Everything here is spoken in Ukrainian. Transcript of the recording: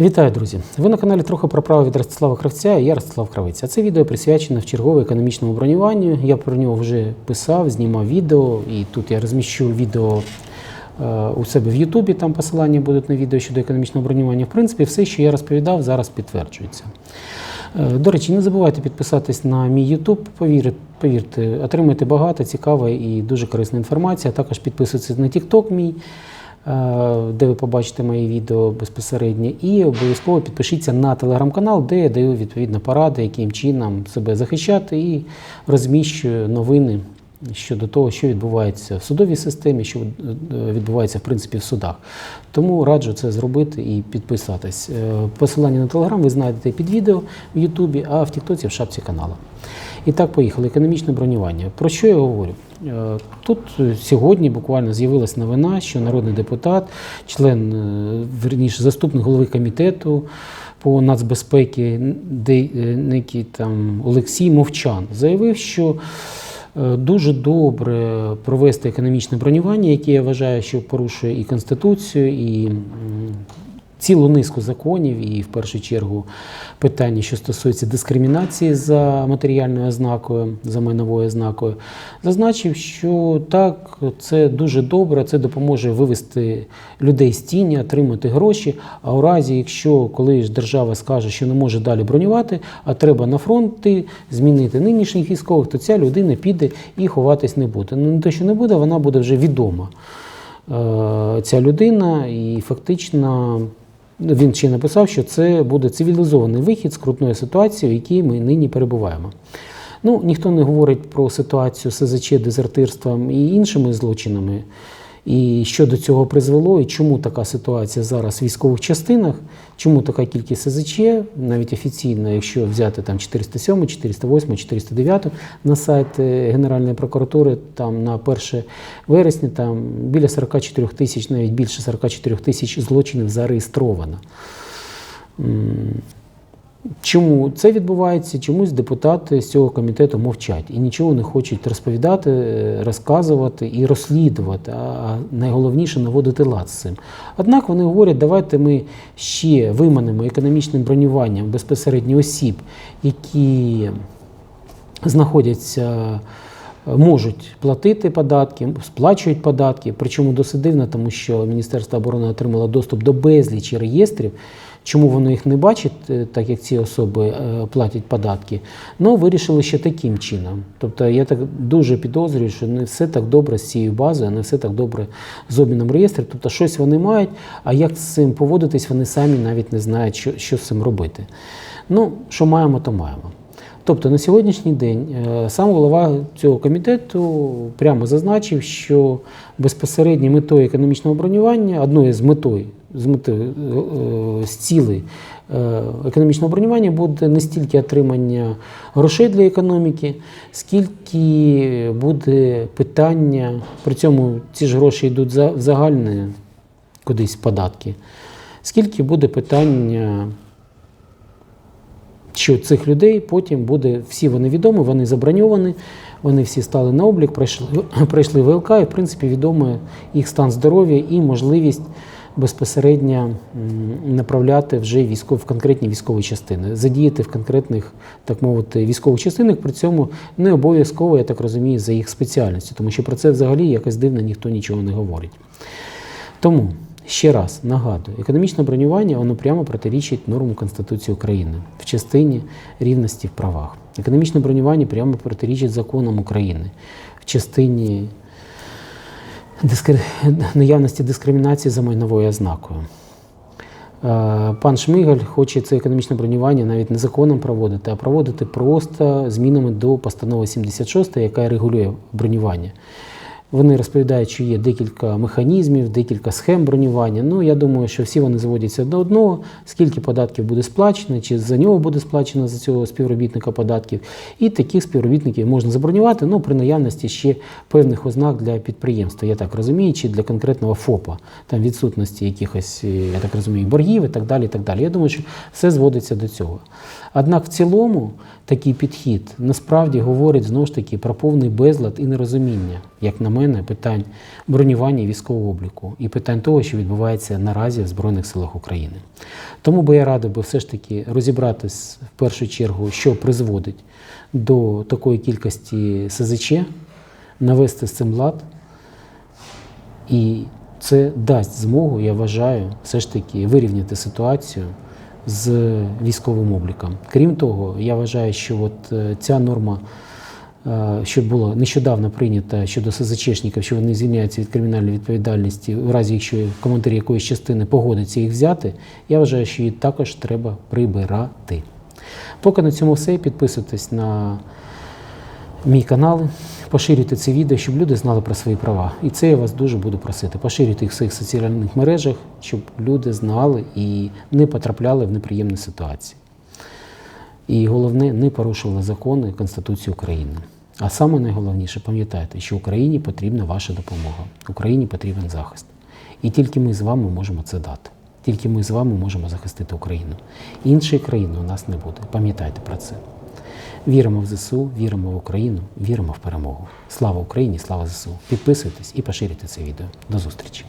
Вітаю, друзі! Ви на каналі трохи про право від Ростислава Кравця і я Ростислав Кравець. А це відео присвячене в чергове економічному бронюванню. Я про нього вже писав, знімав відео, і тут я розміщу відео е, у себе в Ютубі. Там посилання будуть на відео щодо економічного бронювання. В принципі, все, що я розповідав, зараз підтверджується. Е, До речі, не забувайте підписатись на мій Ютуб. Повірте, повірте, отримаєте багато цікавої і дуже корисної інформації. А також підписуйтесь на TikTok мій. Е, Де ви побачите мої відео безпосередньо, і обов'язково підпишіться на телеграм-канал, де я даю відповідно поради, яким чином себе захищати, і розміщую новини щодо того, що відбувається в судовій системі, що е, відбувається в принципі в судах. Тому раджу це зробити і підписатись. Е, Посилання на телеграм ви знайдете під відео в Ютубі, а в Тіктоці в шапці каналу. І так, поїхали. Економічне бронювання. Про що я говорю? Е, Тут сьогодні буквально з'явилась новина, що народний депутат, член, е, верніше, заступник голови комітету по нацбезпеки, е, некий там Олексій Мовчан, заявив, що дуже добре провести економічне бронювання, яке я вважаю, що порушує і Конституцію, і цілу низку законів, і в першу чергу питання, що стосується дискримінації за матеріальною ознакою, за майновою ознакою, зазначив, що так, це дуже добре, це допоможе вивести людей з тіні, отримати гроші. А у разі, якщо коли ж держава скаже, що не може далі бронювати, а треба на фронт йти, змінити нинішніх військових, то ця людина піде і ховатись не буде. Ну не те, що не буде, вона буде вже відома. Е, Ця людина, і фактично він ще написав, що це буде цивілізований вихід з крутної ситуації, в якій ми нині перебуваємо. Ну, ніхто не говорить про ситуацію СЗЧ, дезертирством і іншими злочинами. І що до цього призвело, і чому така ситуація зараз в військових частинах, чому така кількість СЗЧ, навіть офіційно, якщо взяти там 407, 408, 409 на сайт е, Генеральної прокуратури, там на 1 вересня там біля 44 тисяч, навіть більше 44 тисяч злочинів зареєстровано. Чому це відбувається? Чомусь депутати з цього комітету мовчать і нічого не хочуть розповідати, е, розказувати і розслідувати, а найголовніше наводити лад з цим. Однак вони говорять, давайте ми ще виманемо економічним бронюванням безпосередньо осіб, які знаходяться. Можуть платити податки, сплачують податки. Причому досить дивно, тому що Міністерство оборони отримало доступ до безлічі реєстрів. Чому воно їх не бачить, е, так як ці особи е, платять податки? Ну, вирішили ще таким чином. Тобто я так дуже підозрюю, що не все так добре з цією базою, не все так добре з обміном реєстрів. Тобто щось вони мають, а як з цим поводитись, вони самі навіть не знають, що, що з цим робити. Ну, що маємо, то маємо. Тобто на сьогоднішній день е, сам голова цього комітету прямо зазначив, що безпосередньо метою економічного бронювання, одною з метою, з метою е, з цілей е, економічного бронювання буде не стільки отримання грошей для економіки, скільки буде питання, при цьому ці ж гроші йдуть за загальне кудись податки, скільки буде питання що цих людей потім буде, всі вони відомі, вони заброньовані, вони всі стали на облік, пройшли, пройшли ВЛК, і в принципі відомо їх стан здоров'я і можливість безпосередньо направляти вже військов, в конкретні військові частини, задіяти в конкретних, так мовити, військових частинах, при цьому не обов'язково, я так розумію, за їх спеціальністю, тому що про це взагалі якось дивно ніхто нічого не говорить. Тому ще раз нагадую, економічне бронювання воно прямо протирічить нормам Конституції України в частині рівності в правах. Економічне бронювання прямо протирічить законам України в частині дискри... наявності дискримінації за майновою ознакою. Е, Пан Шмигаль хоче це економічне бронювання навіть не законом проводити, а проводити просто змінами до постанови 76, яка регулює бронювання. Вони розповідають, що є декілька механізмів, декілька схем бронювання. Ну, я думаю, що всі вони зводяться до одного, скільки податків буде сплачено, чи за нього буде сплачено за цього співробітника податків. І таких співробітників можна забронювати ну, при наявності ще певних ознак для підприємства, я так розумію, чи для конкретного ФОПа, там відсутності якихось, е, я так розумію, боргів і так далі. І так далі. Я думаю, що все зводиться до цього. Однак в цілому такий підхід насправді говорить знову ж таки про повний безлад і нерозуміння, як на мене питань бронювання військового обліку і питань того, що відбувається наразі в Збройних силах України. Тому би я радив би все ж таки розібратись в першу чергу, що призводить до такої кількості СЗЧ, навести з цим лад. І це дасть змогу, я вважаю, все ж таки вирівняти ситуацію з військовим обліком. Крім того, я вважаю, що от е, ця норма, що була нещодавно прийнята щодо СЗЧшників, що вони звільняються від кримінальної відповідальності, в разі якщо командир якоїсь частини погодиться їх взяти, я вважаю, що її також треба прибирати. Поки на цьому все. Підписуйтесь на мій канал, поширюйте це відео, щоб люди знали про свої права. І це я вас дуже буду просити. Поширюйте їх в своїх соціальних мережах, щоб люди знали і не потрапляли в неприємні ситуації. І головне, не порушували закони Конституції України. А саме найголовніше, пам'ятайте, що Україні потрібна ваша допомога, Україні потрібен захист. І тільки ми з вами можемо це дати. Тільки ми з вами можемо захистити Україну. Іншої країни у нас не буде. Пам'ятайте про це. Віримо в ЗСУ, віримо в Україну, віримо в перемогу. Слава Україні, слава ЗСУ. Підписуйтесь і поширюйте це відео. До зустрічі.